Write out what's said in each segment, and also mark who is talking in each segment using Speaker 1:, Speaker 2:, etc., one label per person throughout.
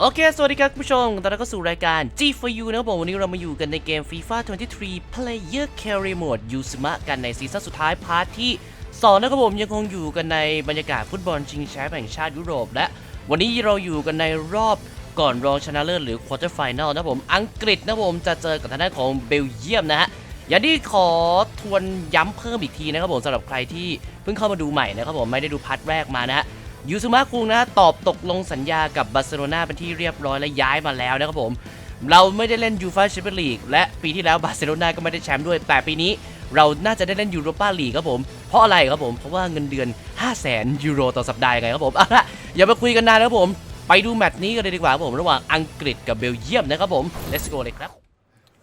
Speaker 1: โอเค สวัสดีครับคุณผู้ชม ตอนนี้ก็สู่รายการ G for You นะครับผม วันนี้เรามาอยู่กันในเกม FIFA 23 Player Carry Mode ยูสมะกันในซีซั่นสุดท้าย พาร์ทที่2นะครับผมยังคงอยู่กันในบรรยากาศฟุตบอลชิงแชมป์แห่งชาติยุโรป และวันนี้เราอยู่กันในรอบก่อนรองชนะเลิศหรือ Quarter Final นะครับผม อังกฤษนะครับผมจะเจอกับทางด้านของเบลเยียมนะฮะอย่างที่ขอทวนย้ำเพิ่มอีกทีนะครับผมสำหรับใครที่เพิ่งเข้ามาดูใหม่นะครับผมไม่ได้ดูพาร์ทแรกมานะฮะ ยูซูมะคุงนะตอบตกลงสัญญากับบาร์เซโลนาเป็นที่เรียบร้อยและย้ายมาแล้วนะครับผม เราไม่ได้เล่นยูฟาแชมเปี้ยนลีกและปีที่แล้วบาร์เซโลนาก็ไม่ได้แชมป์ด้วย แต่ปีนี้เราน่าจะได้เล่นยูโรปาลีกครับผม เพราะอะไรครับผม เพราะว่าเงินเดือน 5 0 0 0 0 0ยูโรต่อสัปดาห์ยังไงครับผมเอาละอย่ามาคุยกันนานนะครับผม ไปดูแมตช์นี้กันเลยดีกว่าครับผม ระหว่างอังกฤษกับเบลเยียมนะครับผม let's go เลยครับ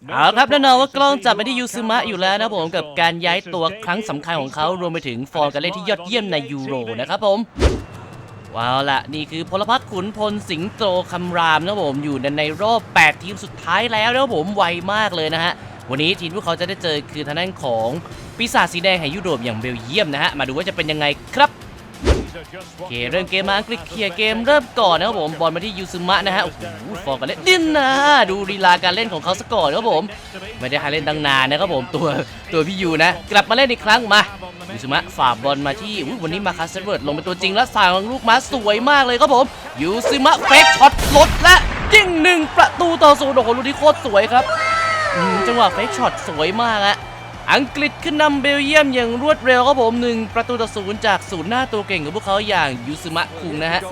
Speaker 1: เอาละครับแน่นอนว่ากล้องจับไปที่ยูซึมะอยู่แล้วนะครับผมกับการย้ายตัวครั้งสำคัญของเขารวมไปถึงฟอร์มการเล่นที่ยอดเยี่ยมในยูโรนะครับผม ว้าวละนี่คือพลพักขุนพลสิงโตคำรามนะผมอยู่ในในรอบ 8 ทีมสุดท้ายแล้วนะผมไวมากเลยนะฮะวันนี้ทีมพวกเขาจะได้เจอคือทางด้านของปีศาจสีแดงแห่งยุโรปอย่างเบลเยียมนะฮะมาดูว่าจะเป็นยังไงครับโอเคเริ่มเกมมาอังกฤษเคลียร์เกมเริ่มก่อนนะครับผมบอลมาที่ยูซึมะนะฮะโอ้โหฟอร์กันเล่นดินนะดูลีลาการเล่นของเขาสก่อนครับผมไม่ได้ให้เล่นตั้งนานนะครับผมตัวตัวพี่ยูนะ กลับมาเล่นอีกครั้งมา ยูซึมะฝ่าบอลมาที่วันนี้มาคัสเซเวิร์ดลงเป็นตัวจริงแล้วสั่งลูกม้าสวยมากเลยครับผมยูซึมะเฟกช็อตลดและยิงหนึ่งประตูต่อศูนย์โอ้โหลูกนี้โคตรสวยครับจังหวะเฟกช็อตสวยมากอะอังกฤษขึ้นนำเบลเยียมอย่างรวดเร็วครับผมหนึ่งประตูต่อศูนย์จากศูนย์หน้าตัวเก่งของพวกเขาอย่างยูซึมะคุงนะฮะ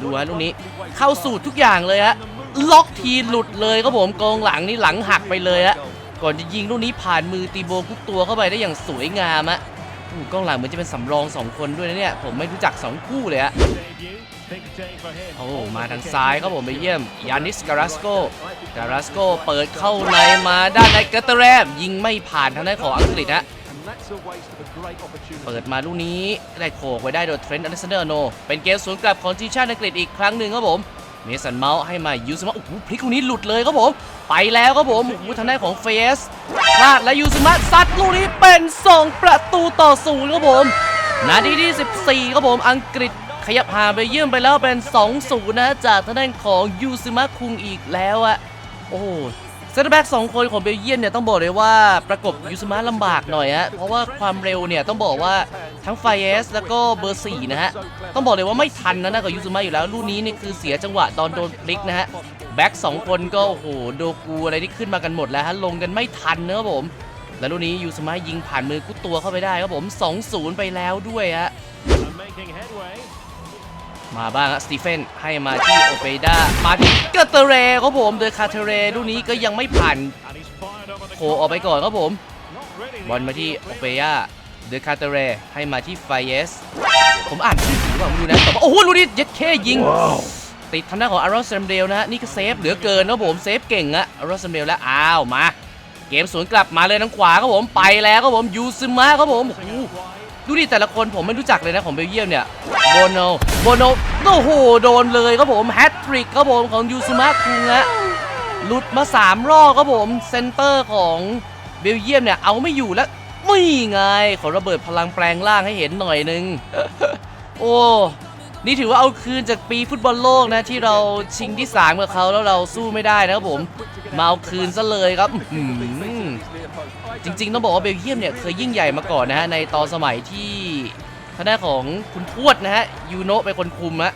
Speaker 1: ดูฮะลูกนี้เข้าสูตรทุกอย่างเลยฮะล็อกทีหลุดเลยครับผมกองหลังนี่หลังหักไปเลยฮะก่อนจะยิงลูกนี้ผ่านมือตีโบกุกตัวเข้าไปได้อย่างสวยงามฮะ อู้กองหลังเหมือนจะเป็นสำรองสองคนด้วยนะเนี่ย ผมไม่รู้จักสองคู่เลยฮะโอ้มาทางซ้ายครับผมไปเยี่ยม ยานิสการาสโกการาสโกเปิดเข้าในมาด้านในกระตแรมยิงไม่ผ่านทางด้านของอังกฤษฮะเปิดมาลูกนี้ได้โขกไว้ได้โดยเทรนต์อเล็กซานเดอร์โน เป็นเกมสวนกลับของทีมชาติอังกฤษอีกครั้งหนึ่งครับผม เมสันเมาส์ให้มายูซุมะโอ้โหพลิกลูกนี้หลุดเลยครับผม ไปแล้วครับผมโอ้โหทางด้านของเฟสพลาดและยูซุมะซัดลูกนี้เป็น 2 ประตูต่อศูนย์ครับผมนาทีที่ 14 ครับผมอังกฤษขยับหาไปเยี่ยมไปแล้วเป็น 2-0 นะ จากทางด้านของยูซุมะคุงอีกแล้วอะโอ้ เซนเตอร์แบ็กสองคนของเบลเยียมเนี่ยต้องบอกเลยว่าประกบยูซึมะลำบากหน่อยฮะเพราะว่าความเร็วเนี่ยต้องบอกว่าทั้งไฟเอสแล้วก็เบอร์4นะฮะต้องบอกเลยว่าไม่ทันนะนะกับยูซึมะอยู่แล้วลูกนี้นี่คือเสียจังหวะตอนโดนพลิกนะฮะแบ็กสองคนก็โอ้โหโดกูอะไรที่ขึ้นมากันหมดแล้วฮะลงกันไม่ทันเนะผม แล้วลูกนี้ยูสมายิงผ่านมือกุตัวเข้าไปได้ครับผม 2-0 ไปแล้วด้วยฮะ มาบ้างฮะสตีเฟนให้มาที่โอเปดามาที่เกเตเรครับผมโดยคาเทเรลูกนี้ก็ยังไม่ผ่านโผล่ออกไปก่อนครับผมบอลมาที่โอเปยาเดอคาเตเรให้มาที่ไฟเอสผมอ่านชื่อถูกหรือเปล่าไม่รู้นะแต่ว่าโอ้โหลูกนี้เย็ดเคยิง ติดทางด้านของอารอนเซมเดลนะฮะนี่ก็เซฟเหลือเกินนะครับผมเซฟเก่งอะอารอนเซมเดลแล้วอ้าวมา เกมสวนกลับมาเลยทางขวาครับผมไปแล้วครับผมยูซึมะครับผมโอ้โห ดูดิแต่ละคนผมไม่รู้จักเลยนะของเบลเยียมเนี่ยโบโนโบโนโอ้โหโดนเลยครับผมแฮตทริกครับผมของยูซึมะคุงฮะหลุดมา 3 รอบครับผมเซนเตอร์ของเบลเยียมเนี่ยเอาไม่อยู่แล้วไม่ไงขอระเบิดพลังแปลงร่างให้เห็นหน่อยนึง โอ้นี่ถือว่าเอาคืนจากปีฟุตบอลโลกนะ ที่เราชิงที่สามกับเขาแล้วเราสู้ไม่ได้นะครับผม มาเอาคืนซะเลยครับ จริง ๆ ต้องบอกว่าเบลเยียมเนี่ยเคยยิ่งใหญ่มาก่อนนะฮะในตอนสมัยที่ทางด้านของคุณทวดนะฮะยูโนะเป็นคนคุมฮะ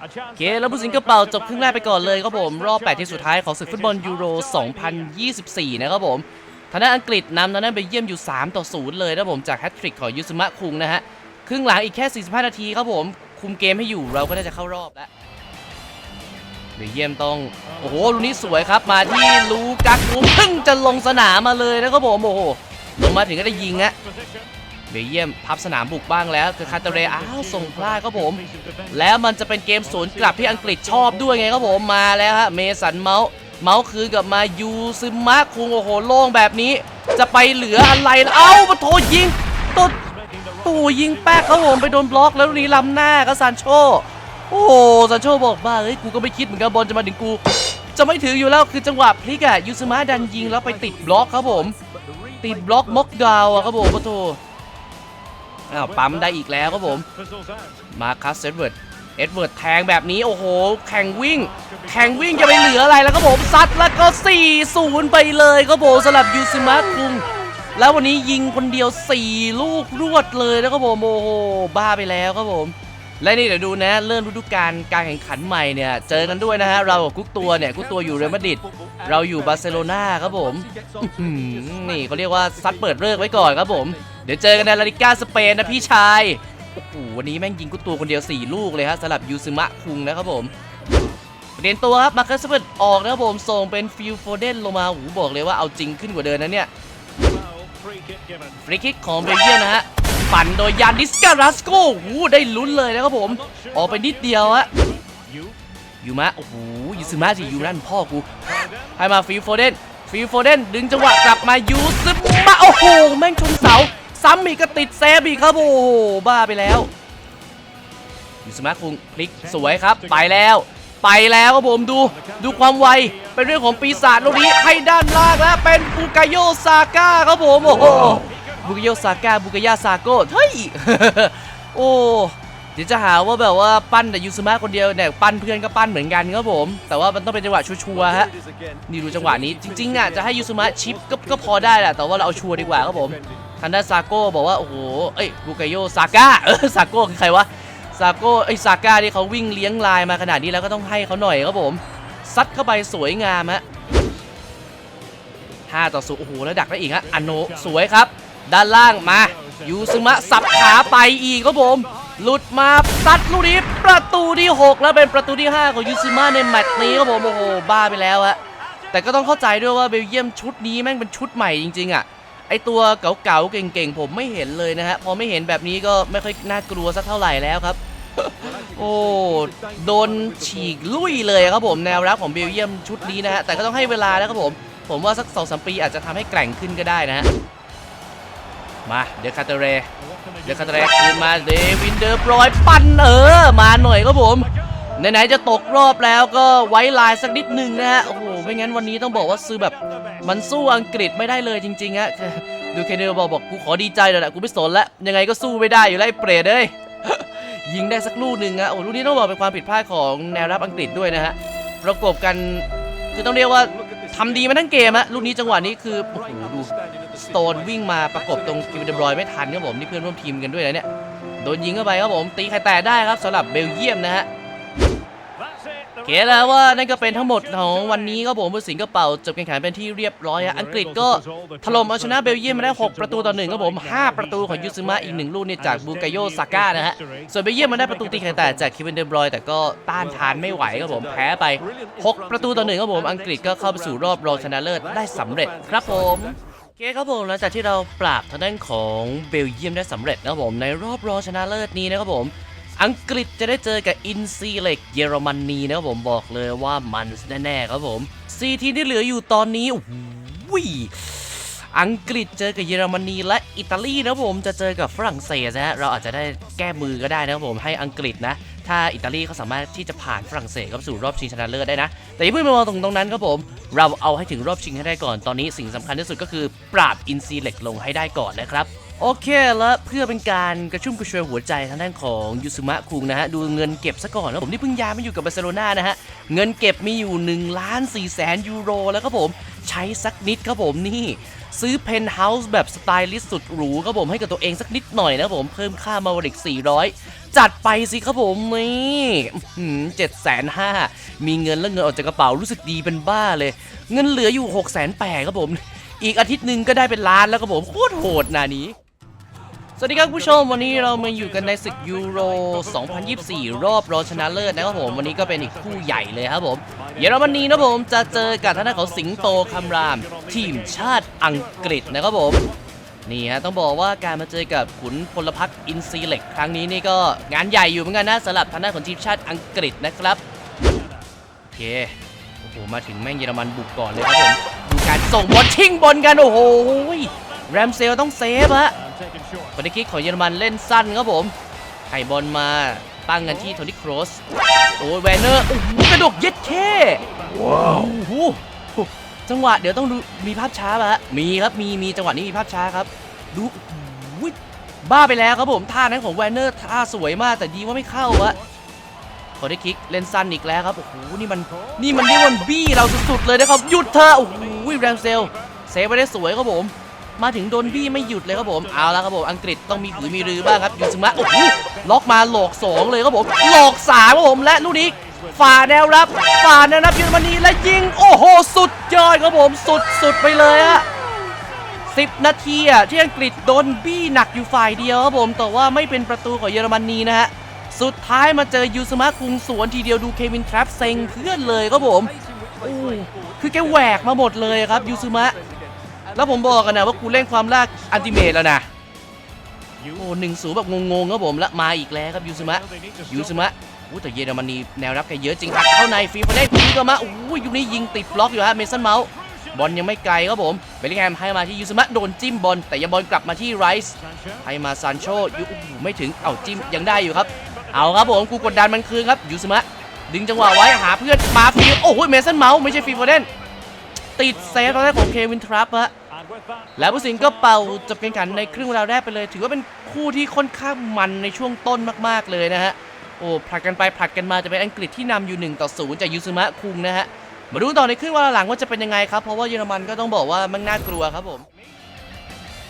Speaker 1: โอเคแล้วผู้สิงกระเป๋าจบครึ่งแรกไปก่อนเลยครับผม รอบ 8 ที่สุดท้ายของศึกฟุตบอลยูโร 2024 นะครับผมทางด้านอังกฤษนำทางด้านเบลเยียมอยู่ 3 ต่อ 0 เลยนะครับผมจากแฮตทริกของยูซึมะคุงนะฮะ ครึ่งหลังอีกแค่ 45 นาทีครับผม คุมเกมให้อยู่เราก็น่าจะเข้ารอบแล้ว เบลเยียมต้อง โอ้โหลูกนี้สวยครับ มาที่ลูกักกูเพิ่งจะลงสนามมาเลยนะครับผมโอ้โหลงมาถึงก็ได้ยิงฮะเบลเยียมพับสนามบุกบ้างแล้วคือคาตาเรอ้าวส่งพลาดครับผม แล้วมันจะเป็นเกมสวนกลับที่อังกฤษชอบด้วยไงครับผมมาแล้วฮะเมสันเมาส์เมาส์คืนกลับมายูซึมะคุงโอ้โหโล่งแบบนี้ จะไปเหลืออะไรเอ้ามาโทยิงตัวตัวยิงแป๊กครับผมไปโดนบล็อกแล้วลูนี้ล้ำหน้าก็ซานโช โอ้โหซานโชบอกบ้าเฮ้ยกูก็ไม่คิดเหมือนกันบอลจะมาถึงกู จะไม่ถืออยู่แล้วคือจังหวะพลิกอะยูซึมะดันยิงแล้วไปติดบล็อกครับผม ติดบล็อกม็อกดาวอะครับผมปะโทอ้าวปั๊มได้อีกแล้วครับผม มาคัสเซตเวิร์ดเอ็ดเวิร์ดแทงแบบนี้โอ้โห แข่งวิ่ง แข่งวิ่งจะไปเหลืออะไรแล้วครับผมซัดแล้วก็4-0ไปเลยครับผมสำหรับยูซิมะคุงแล้ววันนี้ยิงคนเดียว 4 ลูกรวดเลยนะครับผมโอ้โหบ้าไปแล้วครับผม และนี่เดี๋ยวดูนะเริ่มฤดูกาลการแข่งขันใหม่เนี่ยเจอกันด้วยนะฮะเรากับกุ๊กตัวเนี่ยกุ๊กตัวอยู่เรอัลมาดริดเราอยู่บาร์เซโลนาครับผมอื้อหือนี่เขาเรียกว่าซัดเปิดเลิกไว้ก่อนครับผม เดี๋ยวเจอกันในลาลิก้าสเปนนะพี่ชายโอ้โหวันนี้แม่งยิงกุ๊กตัวคนเดียว 4 ลูกเลยฮะสำหรับยูซึมะคุงนะครับผมเปลี่ยนตัวครับมาร์คัสเปิดออกนะครับผมส่งเป็นฟิลโฟเดนลงมาโอ้โหบอกเลยว่าเอาจริงขึ้นกว่าเดิมนะเนี่ยฟรีคิกของเบลเยียมนะฮะ ปั่นโดยยานดิสการัสโกหูได้ลุ้นเลยนะครับผม ออกไปนิดเดียวฮะยูมะ โอ้โหยูซึมะสิยูนั่นพ่อกู ให้มาฟิลโฟเดนฟิลโฟเดนดึงจังหวะกลับมายูซึมะ โอ้โห แม่งชนเสา ซ้ำอีกก็ติดเซฟอีกครับ โอ้โห บ้าไปแล้วยูซึมะคุงพลิกสวยครับ ไปแล้ว ไปแล้วครับผมดู ดูความไว เป็นเรื่องของปีศาจลูกนี้ให้ด้านล่างแล้วเป็นบุกาโยซาก้าครับผม โอ้โห บุกโยซาก้าบุกยาซาโก้เฮ้ยโอ้เดี๋ยวจะหาว่าแบบว่าปั้นแต่ยูซึมะคนเดียวเนี่ยปั้นเพื่อนก็ปั้นเหมือนกันครับผม แต่ว่ามันต้องเป็นจังหวะชัวร์ฮะนี่ดูจังหวะนี้จริงๆอะจะให้ยูซึมะชิปก็ก็พอได้แหละแต่ว่าเราเอาชัวร์ดีกว่าครับผมทางด้าซาโก้บอกว่าโอ้โหเอ้ยบุกาโยซาก้าเออซาโก้คือใครวะซาโก้ไอ้ซาก้าที่เขาวิ่งเลี้ยงลายมาขนาดนี้แล้วก็ต้องให้เขาหน่อยครับผมซัดเข้าไปสวยงามฮะ5ต่อ0โอ้โหแล้วดักได้อีกฮะอโนสวยครับ ด้านล่างมายูซึมะสับขาไปอีกครับผม หลุดมาซัดลูกนี้ประตูที่ 6 แล้วเป็นประตูที่ 5 ของยูซึมะในแมตช์นี้ครับผมโอ้โหบ้าไปแล้วฮะแต่ก็ต้องเข้าใจด้วยว่าเบลเยียมชุดนี้แม่งเป็นชุดใหม่จริง ๆ อะไอตัวเก่าๆเก่งๆ ผมไม่เห็นเลยนะฮะพอไม่เห็นแบบนี้ก็ไม่ค่อยน่ากลัวสักเท่าไหร่แล้วครับ โอ้โดนฉีกลุยเลยครับผมแนวรับของเบลเยียมชุดนี้นะฮะแต่ก็ต้องให้เวลาแล้วครับผม ผมว่าสักสองสามปีอาจจะทำให้แกร่งขึ้นก็ได้นะฮะ มาเดคาเตเรเดคาเตเรคืนมาเดวินเดอร์บรอยปั่นเออมาหน่อยครับผมไหนๆจะตกรอบแล้วก็ไว้ลายสักนิดหนึ่งนะฮะโอ้โหไม่งั้นวันนี้ต้องบอกว่าซื้อแบบมันสู้อังกฤษไม่ได้เลยจริงๆฮะดูเคเดอร์บอกบอกกูขอดีใจเลยแหละกูไม่สนล้วยังไงก็สู้ไม่ได้อยู่แล้วไอ้เปรตเอ้ยยิงได้สักลูกหนึ่งอะโอ้ลูกนี้ต้องบอกเป็นความผิดพลาดของแนวรับอังกฤษด้วยนะฮะประกบกันคือต้องเรียกว่าทำดีมาทั้งเกมอะลูกนี้จังหวะนี้คือโอ้โหดู โตนวิ่งมาประกบตรงกิวเดบรอยไม่ทันครับผมนี่เพื่อนร่วมทีมกันด้วยนะเนี่ยโดนยิงเข้าไปครับผมตีใครแตะได้ครับสำหรับเบลเยียมนะฮะโอเคแล้วว่านั่นก็เป็นทั้งหมดของวันนี้ครับผมผู้สิงกระเป๋าจบการแข่งขันเป็นที่เรียบร้อยอะอังกฤษก็ถล่มเอาชนะเบลเยียมมาได้ 6 ประตูต่อหนึ่งครับผม 5 ประตูของยูซึมะอีกหนึ่งลูกเนี่ยจากบูกาโยซาก้านะฮะส่วนเบลเยียมมันได้ประตูตีไข่แตกจากคิวินเดบรอยแต่ก็ต้านทานไม่ไหวครับผมแพ้ไป 6 ประตูต่อหนึ่งครับผมอังกฤษก็เข้าไปสู่รอบรองชนะเลิศได้สำเร็จครับผม เคครับผมหลังจากที่เราปราบทางด้านของเบลเยียมได้สำเร็จนะครับผมในรอบรองชนะเลิศนี้นะครับผม อังกฤษจะได้เจอกับอินซีเล็กเยอรมนีนะครับผมบอกเลยว่ามันแน่ๆครับผมซีทีที่เหลืออยู่ตอนนี้โอ้โหอังกฤษเจอกับเยอรมนีและอิตาลีนะครับผมจะเจอกับฝรั่งเศสนะฮะเราอาจจะได้แก้มือก็ได้นะครับผมให้อังกฤษนะ ถ้าอิตาลีเขาสามารถที่จะผ่านฝรั่งเศสเข้าสู่รอบชิงชนะเลิศได้นะ แต่อย่าเพิ่งไปมองตรงตรงนั้นครับผม เราเอาให้ถึงรอบชิงให้ได้ก่อน ตอนนี้สิ่งสำคัญที่สุดก็คือปราบอินซีเล็กลงให้ได้ก่อนนะครับโอเคแล้วเพื่อเป็นการกระชุ่มกระชวยหัวใจทางด้านของยูซุมะคุงนะฮะ ดูเงินเก็บซะก่อนนะผมที่เพิ่งย้ายมาอยู่กับบาร์เซโลนานะฮะ เงินเก็บมีอยู่1ล้าน4แสนยูโรแล้วครับผม ใช้สักนิดครับผมนี่ ซื้อเพนท์เฮาส์แบบสไตลิสต์สุดหรูครับผมให้กับตัวเองสักนิดหน่อยนะผมเพิ่มค่ามาวริก 400 จัดไปสิครับผมนี่เจ็ดแสนห้ามีเงินแล้วเงินออกจากกระเป๋ารู้สึกดีเป็นบ้าเลย เงินเหลืออยู่6กแสนแปดครับผม อีกอาทิตย์หนึ่งก็ได้เป็นล้านแล้วครับผมโคตรโหดนานี้ สวัสดีครับผู้ชมวันนี้เรามาอยู่กันในศึกยูโร 2024 รอบรองชนะเลิศนะครับผมวันนี้ก็เป็นอีกคู่ใหญ่เลยครับผมเยอรมนีนะผมจะเจอกับทางด้านของสิงโตคำราม ทีมชาติอังกฤษนะครับผมนี่ฮะต้องบอกว่าการมาเจอกับขุนพลพักอินซีเล็กครั้งนี้นี่ก็งานใหญ่อยู่เหมือนกันนะสำหรับทางด้านของทีมชาติอังกฤษนะครับโอเคโอ้โหมาถึงแม่งเยอรมันบุกก่อนเลยครับผมดูการส่งบอลชิงบอลกันโอ้โหแรมเซลต้องเซฟฮะ ฟรีคิกของเยอรมันเล่นสั้นครับผมไข่บอลมาตั้งกันที่โทนี่ครอสโอ้ยแวนเนอร์โอ้โหกระดกเย็ดแค่ว้าวโอ้โหจังหวะเดี๋ยวต้องดูมีภาพช้าป่ะฮะมีครับมีมีจังหวะนี้มีภาพช้าครับ ดูโอ้โหบ้าไปแล้วครับผมท่านั้นของแวนเนอร์ท่าสวยมากแต่ดีว่าไม่เข้าอะอได้คิกเล่นสั้นอีกแล้วครับโอ้โหนี่มันนี่มันเรียกว่าบี้เราสุดๆเลยนะครับหยุดเธอะโอ้โหแรมเซลเซฟไปได้สวยครับผม มาถึงโดนบี้ไม่หยุดเลยครับผม เอาละครับผม อังกฤษต้องมีผือมีรือบ้างครับยูซึมะโอ้โหล็อกมาหลอกสองเลยครับผม หลอกสามครับผม และลูกนี้ฝ่าแนวรับ ฝ่าแนวรับเยอรมนีและยิง โอ้โห สุดยอดครับผม สุดสุดไปเลยอะ10นาทีอะที่อังกฤษโดนบี้หนักอยู่ฝ่ายเดียวครับผม แต่ว่าไม่เป็นประตูของเยอรมนีนะฮะ สุดท้ายมาเจอยูสมาคุงสวนทีเดียวดูเควินทรัพเซ็งเพื่อนเลยครับผมโอ้คือแกแหวกมาหมดเลยครับยูสมะ แล้วผมบอกกันนะว่ากูเล่นความลากอันติเมตแล้วนะโอ้หนึ่งศูนย์แบบงงๆครับผมและมาอีกแล้วครับยูสมะยูสมะอู้แต่เยอรมนีแนวรับแกเยอะจริงครับเข้าในฟรีฟอร์เดนฟรีก็มาโอ้ยยูนี่ยิงติดบล็อกอยู่ฮะเมสันเมาส์บอลยังไม่ไกลครับผมเบลลิงแฮมให้มาที่ยูสมะโดนจิ้มบอลแต่ยังบอลกลับมาที่ไรส์ให้มาซานโชยูโอ้ไม่ถึงเอ้าจิ้มยังได้อยู่ครับ เอาครับผมกูกดดันมันคืนครับยูสมะดึงจังหวะไว้หาเพื่อนมาฟรีโอ้โหเมสันเมาส์ไม่ใช่ฟรีฟอร์เดนติดเซฟตอนแรกของเควินทรัพฮะ แล้วผู้สิงก็เป่าจบการแข่งขันในครึ่งเวลาแรกไปเลย ถือว่าเป็นคู่ที่ค่อนข้างมันในช่วงต้นมากๆเลยนะฮะโอ้ผลัดกันไปผลัดกันมาจะเป็นอังกฤษที่นำอยู่1ต่อ0จากยูซึมะคุงนะฮะมาดูต่อในครึ่งเวลาหลังว่าจะเป็นยังไงครับเพราะว่าเยอรมันก็ต้องบอกว่ามันน่ากลัวครับผม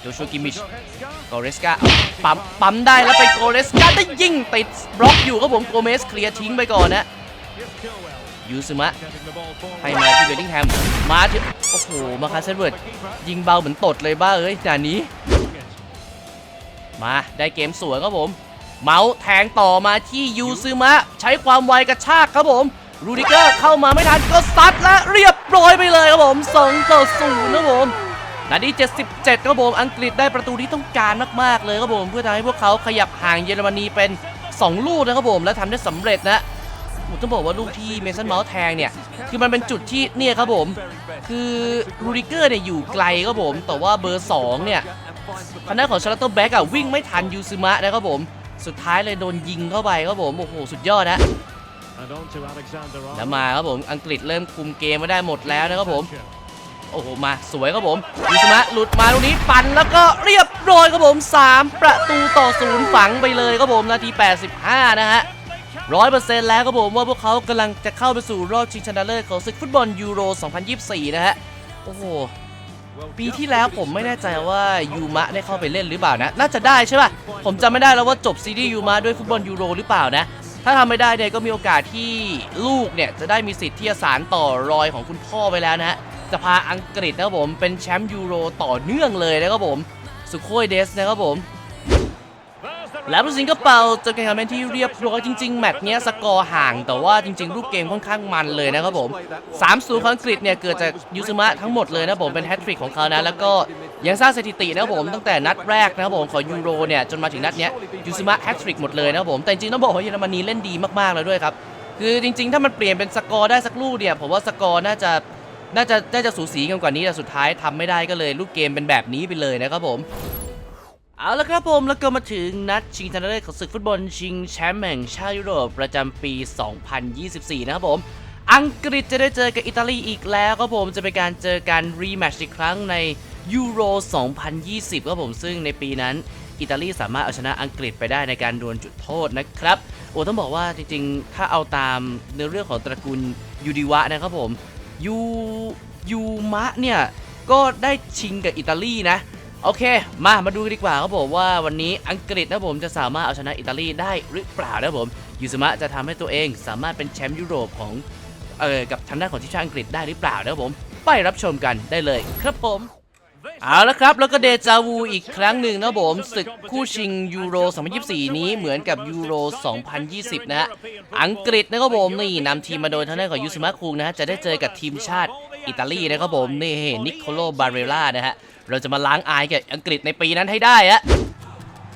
Speaker 1: โจชัวกิมิชโกเรสกาปั๊มปั๊มได้แล้วไปโกเรสกาได้ยิงติดบล็อกอยู่ครับผมโกเมสเคลียร์ทิ้งไปก่อนนะ ยูซึมะให้มาที่เบลลิงแฮมมาที่โอ้โหมาคาเซนเวิร์ดยิงเบาเหมือนตดเลยบ้าเอ้ยจานนี้ มาได้เกมสวยครับผม เมาส์แทงต่อมาที่ยูซึมะ ใช้ความไวกระชากครับผมรูดิเกอร์เข้ามาไม่ทันก็ซัดและเรียบร้อยไปเลยครับผม2ต่อ0ครับผมนาที77ครับผมอังกฤษได้ประตูที่ต้องการมากๆเลยครับผมเพื่อทำให้พวกเขาขยับห่างเยอรมนีเป็น 2 ลูกนะครับผมและทำได้สำเร็จนะ ผมต้องบอกว่าลูกที่เมสันเมาส์แทงเนี่ย คือมันเป็นจุดที่เนี่ยครับผม คือรูดิเกอร์เนี่ยอยู่ไกลครับผม แต่ว่าเบอร์2เนี่ยทางด้านของชาร์ลตแบ็กอะวิ่งไม่ทันยูซึมะนะครับผม สุดท้ายเลยโดนยิงเข้าไปครับผม โอ้โห สุดยอดนะแล้วมาครับผม อังกฤษเริ่มคุมเกมมาได้หมดแล้วนะครับผม โอ้โห มาสวยครับผมยูสมะหลุดมาตรงนี้ปั่นแล้วก็เรียบร้อยครับผม 3 ประตูต่อศูนย์ฝังไปเลยครับผม นาที 85 นะฮะ ร้อยเปอร์เซ็นต์แล้วครับผมว่าพวกเขากำลังจะเข้าไปสู่รอบชิงชนะเลิศของศึกฟุตบอลยูโร 2024 นะฮะ โอ้โห ปีที่แล้วผมไม่แน่ใจว่ายูมะได้เข้าไปเล่นหรือเปล่านะ น่าจะได้ใช่ป่ะ ผมจำไม่ได้แล้วว่าจบซีรีส์ยูมะด้วยฟุตบอลยูโรหรือเปล่านะ ถ้าทำไม่ได้เนี่ยก็มีโอกาสที่ลูกเนี่ยจะได้มีสิทธิ์ที่จะสานต่อรอยของคุณพ่อไปแล้วนะฮะ จะพาอังกฤษนะครับผมเป็นแชมป์ยูโรต่อเนื่องเลยนะครับผม สุโคยเดสนะครับผม แล้วผู้สิงก็เป่าจนการแข่งขันเป็นที่เรียบร้อยจริงๆ แมตช์เนี้ยสกอร์ห่างแต่ว่าจริงๆ รูปเกมค่อนข้างมันเลยนะครับผม3ศูนย์ของอังกฤษเนี่ยเกิดจากยูซึมะทั้งหมดเลยนะผมเป็นแฮตทริกของเขานะแล้วก็ยังสร้างสถิตินะครับผมตั้งแต่นัดแรกนะครับผมของยูโรเนี่ยจนมาถึงนัดเนี้ยยูซึมะแฮตทริกหมดเลยนะครับผมแต่จริงๆต้องบอกว่าเยอรมนีเล่นดีมากๆแล้วด้วยครับคือจริงๆ ถ้ามันเปลี่ยนเป็นสกอร์ได้สักลูกเนี่ยผมว่าสกอร์น่าจะน่าจะน่าจะสูสีกันกว่านี้แต่สุดท้ายทำไม่ได้ก็เลยลูกเกมเป็นแบบนี้ไปเลยนะครับผม เอาละครับผมแล้วก็มาถึงนัดชิงชนะเลิศของศึกฟุตบอลชิงแชมป์แห่งชาติยุโรปประจำปี 2024 นะครับผมอังกฤษจะได้เจอกับอิตาลีอีกแล้วครับผมจะเป็นการเจอกันรีแมตช์อีกครั้งในยูโร 2020 ครับผมซึ่งในปีนั้น อิตาลีสามารถเอาชนะอังกฤษไปได้ในการดวลจุดโทษนะครับ โอ้ต้องบอกว่าจริงๆ ถ้าเอาตามเนื้อเรื่องของตระกูลยูดิวะนะครับผมยูยูมะเนี่ย ก็ได้ชิงกับอิตาลีนะ โอเค มามาดูดีกว่าครับผมว่าวันนี้อังกฤษนะผมจะสามารถเอาชนะอิตาลีได้หรือเปล่านะผมยูสมะจะทำให้ตัวเองสามารถเป็นแชมป์ยุโรปของเออกับทางด้านของทีมชาติอังกฤษได้หรือเปล่านะผมไปรับชมกันได้เลยครับผมเอาละครับ แล้วก็เดจาวูอีกครั้งหนึ่งนะผมศึกคู่ชิงยูโร 2024 นี้เหมือนกับยูโร 2020 นะฮะอังกฤษนะครับผมนี่นำทีมมาโดยทางด้านของยูสมะคุงนะฮะจะได้เจอกับทีมชาติอิตาลีนะครับผมนี่นิโคโลบาเรล่านะฮะ เราจะมาล้างอายกับอังกฤษในปีนั้นให้ได้ฮะ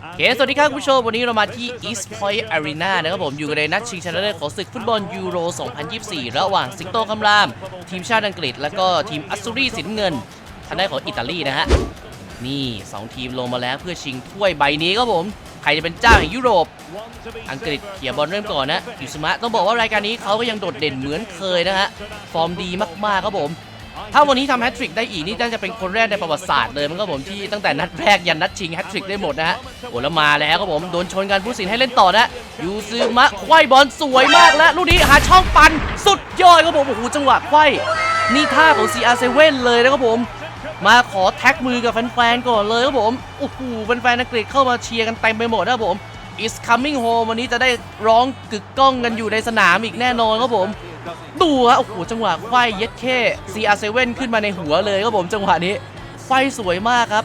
Speaker 1: โอเคสวัสดีครับคุณผู้ชม วันนี้เรามาที่ East Point Arena นะครับผม อยู่กันในนัดชิงชนะเลิศของศึกฟุตบอลยูโร 2024 ระหว่างสิงโตคำราม ทีมชาติอังกฤษ แล้วก็ทีมอัสซูรีสินเงินทางด้านของอิตาลีนะฮะ นี่ 2 ทีมลงมาแล้วเพื่อชิงถ้วยใบนี้ครับผม ใครจะเป็นเจ้าแห่งยุโรป อังกฤษเขี่ยบอลเริ่มก่อนนะยูสมะต้องบอกว่ารายการนี้เขาก็ยังโดดเด่นเหมือนเคยนะฮะ ฟอร์มดีมากๆครับผม ถ้าวันนี้ทำแฮตทริกได้อีกนี่น่าจะเป็นคนแรกในประวัติศาสตร์เลยมันก็ผมที่ตั้งแต่นัดแรกยันนัดชิงแฮตทริกได้หมดนะฮะโอ้แล้วมาแล้วครับผมโดนชนกันผู้สินให้เล่นต่อนะยูซึมะควายบอลสวยมากและลูกนี้หาช่องปันสุดยอดครับผมโอ้โหจังหวะควายนี่ท่าของ CR7 เลยนะครับผม มาขอแท็กมือกับแฟนๆก่อนเลยครับผมโอ้โหแฟนๆอังกฤษเข้ามาเชียร์กันเต็มไปหมดนะครับผม is coming home วันนี้จะได้ร้องกึกก้องกันอยู่ในสนามอีกแน่นอนครับผม ดูฮะโอ้โหจังหวะไฟเย็ดแค่ CR7 ขึ้นมาในหัวเลยครับผมจังหวะนี้ไฟสวยมากครับ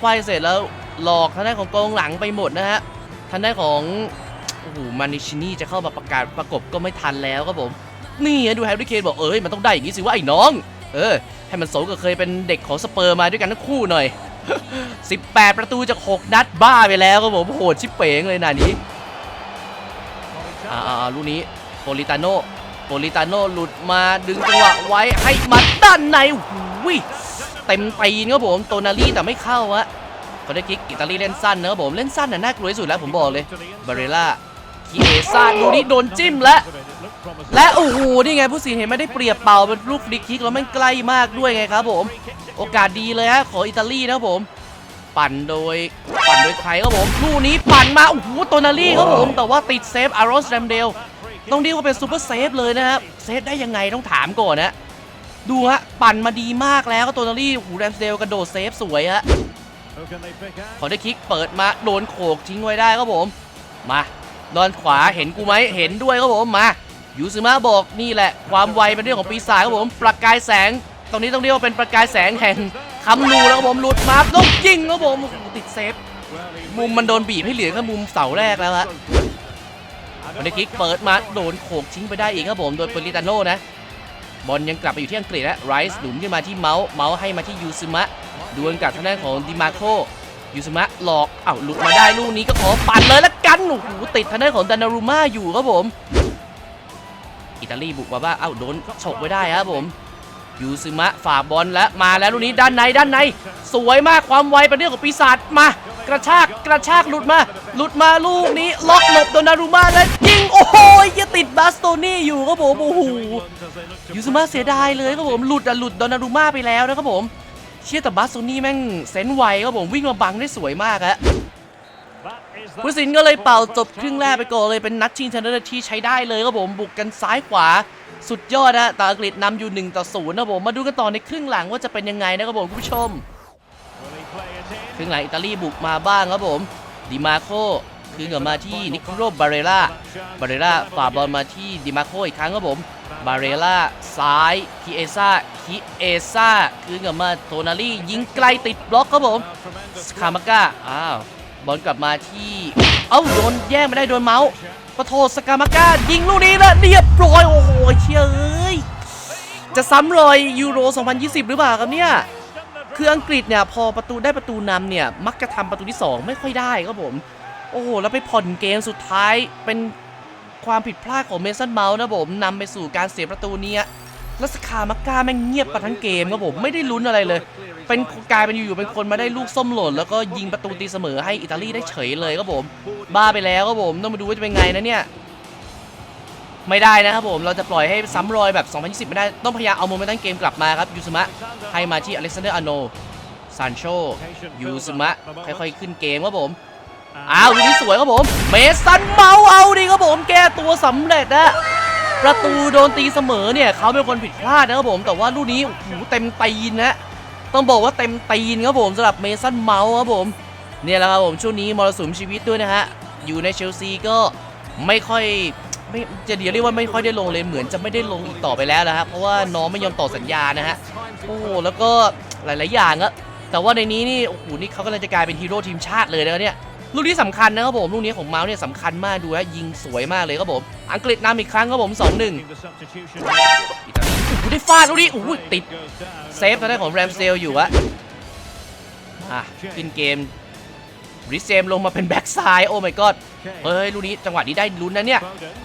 Speaker 1: ไฟเสร็จแล้วหลอกทางด้านของกองหลังไปหมดนะฮะทางด้านของโอ้โหมานิชินี่จะเข้ามาประกาศประกบก็ไม่ทันแล้วครับผมนี่ดูแฮร์รี่เคนบอกเอ้ยมันต้องได้อย่างนี้สิว่าไอ้น้อง เออ ให้มันสมกับเคยเป็นเด็กของสเปอร์มาด้วยกันทั้งคู่หน่อย 18 ประตูจาก 6 นัดบ้าไปแล้วครับผมโหดชิบเป๋งเลยนานี้อ่าลูกนี้โปลิตาโน โปลิตาโนหลุดมาดึงจังหวะไว้ให้มาด้านในหูยเต็มตีนครับผมโตนาลีแต่ไม่เข้าฮะเขาได้คิกอิตาลีเล่นสั้นนะครับผมเล่นสั้นน่ะน่ากลัวที่สุดแล้วผมบอกเลยบาเรล่าคีเอซ่าดูนี่โดนจิ้มและ และโอ้โหนี่ไงผู้สินเห็นไม่ได้เปรียบเป่าเป็นลูกฟลิกคิกแล้วมันใกล้มากด้วยไงครับผม โอกาสดีเลยฮะของอิตาลีนะครับผม ปั่นโดยปั่นโดยใครครับผมลูกนี้ปั่นมาโอ้โหโตนาลี่ครับผม แต่ว่าติดเซฟอารอสแรมเดล ต้องเรียกว่าเป็นซูเปอร์เซฟเลยนะครับเซฟได้ยังไงต้องถามก่อนนะดูฮะปั่นมาดีมากแล้วก็โตนาลี่โอ้โหแรมเดลกระโดดเซฟสวยฮะขอได้คลิกเปิดมาโดนโขกทิ้งไว้ได้ครับผม มาดอนขวาเห็นกูไหมเห็นด้วยครับผมมายูซึมะบอกนี่แหละ ความไวเป็นเรื่องของปีศาจครับผม ประกายแสง ตรงนี้ต้องเรียกว่าเป็นประกายแสงแห่งคำนูแล้วครับผมหลุดมาต้องยิงครับผมติดเซฟมุมมันโดนบีบให้เหลือแค่มุมเสาแรกแล้วฮะ วันนี้คิกเปิดมาโดนโขกทิ้งไปได้อีกครับผมโดยเปริตาโน่นะบอลยังกลับไปอยู่ที่อังกฤษแล้วไรส์หลุมขึ้นมาที่เมาส์เมาส์ให้มาที่ยูซึมะดวลกับทางด้านของดิมาโคยูซึมะหลอกเอ้าหลุดมาได้ลูกนี้ก็ขอปั่นเลยละกันโอ้โหติดทางด้านของดานารุมาอยู่ครับผม อิตาลีบุกมาบ้าเอ้าโดนฉกไว้ได้ครับผมยูซึมะฝ่าบอลแล้วมาแล้วลูกนี้ด้านในด้านใน สวยมากความไวเป็นเรื่องของปีศาจมา กระชากกระชากหลุดมา หลุดมาลูกนี้ล็อกหลบโดนารุมาแล้วยิงโอ้โหอย่าติดบาสโตนี่อยู่ครับผมโอ้โหยูซึมะเสียดายเลยครับผมหลุดอะหลุดโดนารุมาไปแล้วนะครับผม เชื่อแต่บาสโตนี่แม่งเซนไวครับผมวิ่งมาบังได้สวยมากฮะผู้สินก็เลยเป่าจบครึ่งแรกไปก่อนเลยเป็นนัดชิงชนะเลิศที่ใช้ได้เลยครับผมบุกกันซ้ายขวาสุดยอดนะแต่อังกฤษนำอยู่1ต่อ0นะผมมาดูกันต่อในครึ่งหลังว่าจะเป็นยังไงนะครับผมคุณผู้ชม ครึ่งหลังอิตาลีบุกมาบ้างครับผมดิมาโคคืนกลับมาที่นิโคโรบาเรล่าบาเรล่าฝ่าบอลมาที่ดิมาโคอีกครั้งครับผมบาเรล่าซ้ายคิเอซ่าคิเอซ่าคืนกลับมาโทนาลี่ยิงไกลติดบล็อกครับผมสคามาก้าอ้าวบอลกลับมาที่เอ้าโดนแย่งไม่ได้โดนเมาส์ปะโทสกามาก้ายิงลูกนี้แล้วเรียบร้อยโอ้โหเชี่ยเอ้ยจะซ้ำรอยยูโร 2020 หรือเปล่าครับเนี่ย คืออังกฤษเนี่ยพอประตูได้ประตูนำเนี่ยมักจะทำประตูที่ 2 ไม่ค่อยได้ครับผม โอ้โห แล้วไปผ่อนเกมสุดท้ายเป็นความผิดพลาดของเมสันเมาส์นะผมนำไปสู่การเสียประตูเนี้ยล้วสคามักกาแม่งเงียบไปทั้งเกมครับผมไม่ได้ลุ้นอะไรเลย เป็นกลายเป็นอยู่ๆเป็นคนมาได้ลูกส้มหล่นแล้วก็ยิงประตูตีเสมอให้อิตาลีได้เฉยเลยครับผม บ้าไปแล้วครับผมต้องมาดูว่าจะเป็นไงนะเนี่ย ไม่ได้นะครับผม เราจะปล่อยให้ซ้ำรอยแบบ 2020 ไม่ได้ ต้องพยายามเอาโมเมนตัมเกมกลับมาครับ ยูซุมะให้มาที่อเล็กซานเดอร์อาโนซานโชยูซุมะค่อยๆ ขึ้นเกมครับผม อ้าวลูกนี้สวยครับผม เมสันเมาเอาดิครับผม แก้ตัวสำเร็จนะประตูโดนตีเสมอเนี่ยเขาเป็นคนผิดพลาดนะครับผม แต่ว่าลูกนี้โอ้โหเต็มตีนนะ ต้องบอกว่าเต็มตีนครับผมสำหรับเมสันเมาครับผม เนี่ยแหละครับผมช่วงนี้มรสุมชีวิตด้วยนะฮะ อยู่ในเชลซีก็ไม่ค่อย ไม่จะเดียวเรียกว่าไม่ค่อยได้ลงเลยเหมือนจะไม่ได้ลงอีกต่อไปแล้วนะฮะเพราะว่าน้องไม่ยอมต่อสัญญานะฮะโอ้โหแล้วก็หลาย ๆ อย่างอะแต่ว่าในนี้นี่โอ้โหนี่เขากำลังจะกลายเป็นฮีโร่ทีมชาติเลยนะเนี่ยลูกนี้สำคัญนะครับผมลูกนี้ของเมาส์เนี่ยสำคัญมากดูฮะยิงสวยมากเลยครับผมอังกฤษนำอีกครั้งครับผม2-1อิตาลีโอ้โหได้ฟาดลูกนี้โอ้โหติดเซฟทางด้านของแรมเซลอยู่อะอะขึ้นเกม ริเซมลงมาเป็นแบ็กซ้ายโอ้ my god เฮ้ยลูกนี้จังหวะนี้ได้ลุ้นนะเนี่ย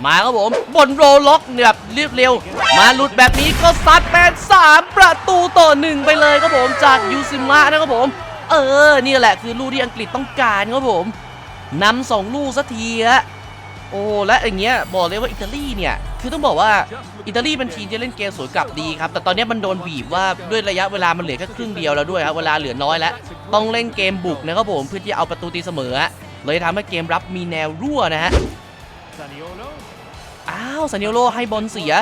Speaker 1: มาครับผมบนโรลล็อกเนี่ยแบบเรียบเร็ว มาหลุดแบบนี้ก็ซัดเป็น3ประตูต่อหนึ่งไปเลยครับผมจากยูซิมะนะครับผม เออนี่แหละคือลูกที่อังกฤษต้องการครับผมนำสองลูกสักทีฮะโอ้และอย่างเงี้ยบอกเลยว่าอิตาลีเนี่ย คือต้องบอกว่าอิตาลีเป็นทีมที่เล่นเกมสวนกลับดีครับ แต่ตอนนี้มันโดนบีบว่าด้วยระยะเวลามันเหลือแค่ครึ่งเดียวแล้วด้วยครับ เวลาเหลือน้อยแล้ว ต้องเล่นเกมบุกนะครับผมเพื่อที่เอาประตูตีเสมอ เลยทำให้เกมรับมีแนวรั่วนะฮะ อ้าวซานิโอโลให้บอลเสีย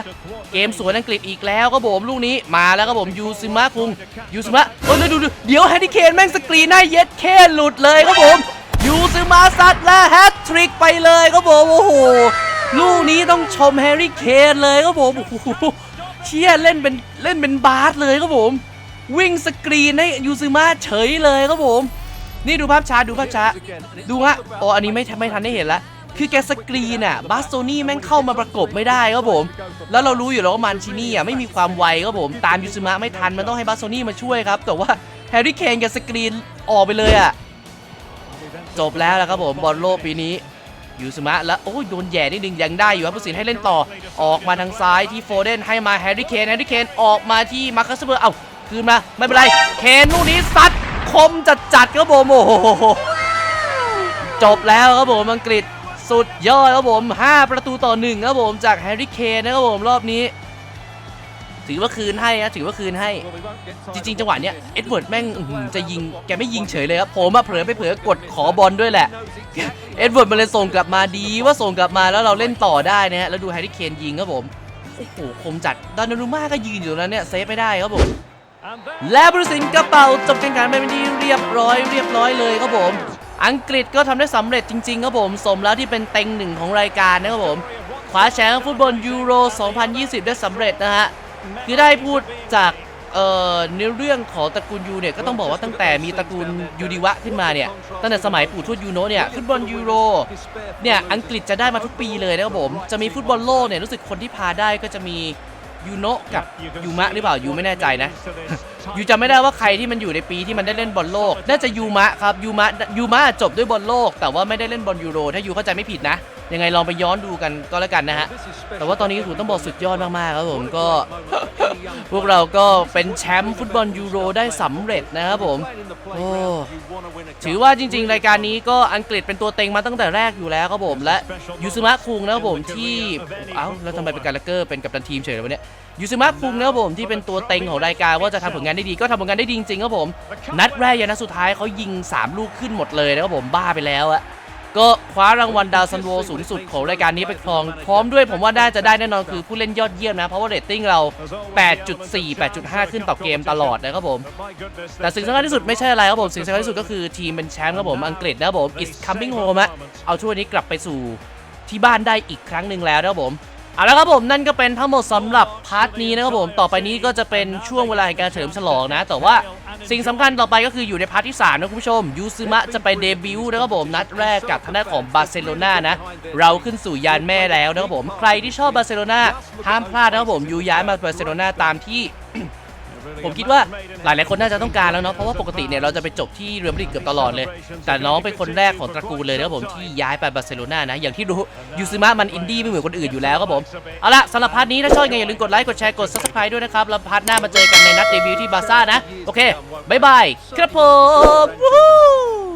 Speaker 1: เกมสวนอังกฤษอีกแล้วครับผมลูกนี้มาแล้วครับผมยูซิมะคุงยูซิมะเฮ้ยดูดูเดี๋ยวแฮร์รี่เคนแม่งสกรีนหน้าเย็ดแค่หลุดเลยครับผมยูซิมะซัดและแฮตทริกไปเลยครับผมโอ้โห ลูกนี้ต้องชมแฮร์รี่เคนเลยครับผมโอ้โหเชี่ยเล่นเป็นเล่นเป็นบาสเลยครับผม วิ่งสกรีนให้ยูซิมะเฉยเลยครับผม นี่ดูภาพช้าดูภาพช้า ดูฮะโอ้อันนี้ไม่ไม่ทันได้เห็นละคือแกสกรีนอะบาสโซนี่แม่งเข้ามาประกบไม่ได้ครับผม แล้วเรารู้อยู่แล้วว่ามันชินี่อะไม่มีความไวครับผม ตามยูซึมะไม่ทันมันต้องให้บาสโซนี่มาช่วยครับ แต่ว่าแฮร์รี่เคนแกสกรีนออกไปเลยอะจบแล้วแล้วครับผมบอลโลกปีนี้ ยูซุมะแล้วโอ้ยโดนแย่นิดนึงยังได้อยู่ครับผู้สินให้เล่นต่อออกมาทางซ้ายที่โฟเดนให้มาแฮร์รี่เคนแฮร์รี่เคนออกมาที่มาร์คัสเบอร์เอ้าคืนมาไม่เป็นไรเคนลูกนี้ซัดคมจัดจัดๆครับผมโอ้โหจบแล้วครับผมอังกฤษสุดยอดครับผม 5 ประตูต่อหนึ่งครับผมจากแฮร์รี่เคนนะครับผมรอบนี้ ถือว่าคืนให้นะถือว่าคืนให้ จริงๆ จังหวะเนี้ยเอ็ดเวิร์ดแม่งอื้อหือจะยิงแกไม่ยิงเฉยเลยครับผมมาเผลอไปเผลอกดขอบอลด้วยแหละเอ็ดเวิร์ดมันเลยส่งกลับมาดีว่าส่งกลับมาแล้วเราเล่นต่อได้นะฮะแล้วดูแฮร์รี่เคนยิงครับผมโอ้โหคมจัดดานารุม่าก็ยืนอยู่ตรงนั้นเนี่ยเซฟไม่ได้ครับผมและบริสินกระเป๋าจบการแข่งขันไปเป็นที่เรียบร้อยเรียบร้อยเลยครับผมอังกฤษก็ทำได้สำเร็จจริงๆครับผมสมแล้วที่เป็นเต็งหนึ่งของรายการนะครับผมคว้าแชมป์ฟุตบอลยูโร 2020 ได้สำเร็จนะฮะ คือได้พูดจากเอ่อในเรื่องของตระกูลยูเนี่ยก็ต้องบอกว่าตั้งแต่มีตระกูลยูดิวะขึ้นมาเนี่ยตั้งแต่สมัยปู่ทวดยูโนะเนี่ยฟุตบอลยูโรเนี่ยอังกฤษจะได้มาทุกปีเลยนะครับผมจะมีฟุตบอลโลกเนี่ยรู้สึกคนที่พาได้ก็จะมียูโนะกับยูมะหรือเปล่ายูไม่แน่ใจนะยูจำไม่ได้ว่าใครที่มันอยู่ในปีที่มันได้เล่นบอลโลก น่าจะยูมะครับยูมะยูมะจบด้วยบอลโลก แต่ว่าไม่ได้เล่นบอลยูโรถ้ายูเข้าใจไม่ผิดนะ ยังไงลองไปย้อนดูกันก็แล้วกันนะฮะ แต่ว่าตอนนี้ถูต้องบอกสุดยอดมากๆครับผมก็ พวกเราก็เป็นแชมป์ฟุตบอลยูโรได้สำเร็จนะครับผมโอ้ถือว่าจริง ๆ รายการนี้ก็อังกฤษเป็นตัวเต็งมาตั้งแต่แรกอยู่แล้วครับผม และยูซึมะคุงนะครับผมที่เอ้าแล้วทำไมเป็นการลักเกอร์เป็นกัปตันทีมเฉยเลยวะเนี่ยยูซึมะคุงนะครับผมที่เป็นตัวเต็งของรายการว่าจะทำผลงานได้ดีก็ทำผลงานได้ดีจริงๆครับผม นัดแรกยันนัดสุดท้ายเขายิง 3 ลูกขึ้นหมดเลยนะครับผมบ้าไปแล้วอะ ก็คว้ารางวัลดาวซันโวสูงสุดของรายการนี้ไปครอง พร้อมด้วยผมว่าได้จะได้แน่นอนคือผู้เล่นยอดเยี่ยมนะ เพราะว่าเรตติ้งเรา 8.4 8.5 ขึ้นต่อเกมตลอดนะครับผม แต่สิ่งสำคัญที่สุดไม่ใช่อะไรครับผม สิ่งสำคัญที่สุดก็คือทีมเป็นแชมป์ครับผม อังกฤษนะครับผม it's coming home เอาช่วยนี้กลับไปสู่ที่บ้านได้อีกครั้งหนึ่งแล้วนะครับผม เอาละครับผมนั่นก็เป็นทั้งหมดสำหรับพาร์ทนี้นะครับผมต่อไปนี้ก็จะเป็นช่วงเวลาแห่งการเฉลิมฉลองนะ แต่ว่าสิ่งสำคัญต่อไปก็คืออยู่ในพาร์ทที่ 3 นะคุณผู้ชม ยูซึมะจะไปเดบิวต์นะครับผมนัดแรกกับทางด้านของบาร์เซโลนานะ เราขึ้นสู่ยานแม่แล้วนะครับผม ใครที่ชอบบาร์เซโลนาห้ามพลาดนะครับผมยูย้ายมาบาร์เซโลนาตามที่ ผมคิดว่าหลายหลายคนน่าจะต้องการแล้วเนาะเพราะว่าปกติเนี่ยเราจะไปจบที่เรอัลมาดริดเกือบตลอดเลย แต่น้องเป็นคนแรกของตระกูลเลยนะครับผมที่ย้ายไปบาร์เซโลนานะอย่างที่รู้ยูซึมะมันอินดี้ไม่เหมือนคนอื่นอยู่แล้วครับผมเอาละสำหรับพาร์ทนี้ถ้าชอบไงอย่าลืมกดไลค์กดแชร์กดซับสไครต์ด้วยนะครับแล้วพาร์ทหน้ามาเจอกันในนัดเดบิวต์ที่บาร์ซ่านะโอเคบายบายครับผม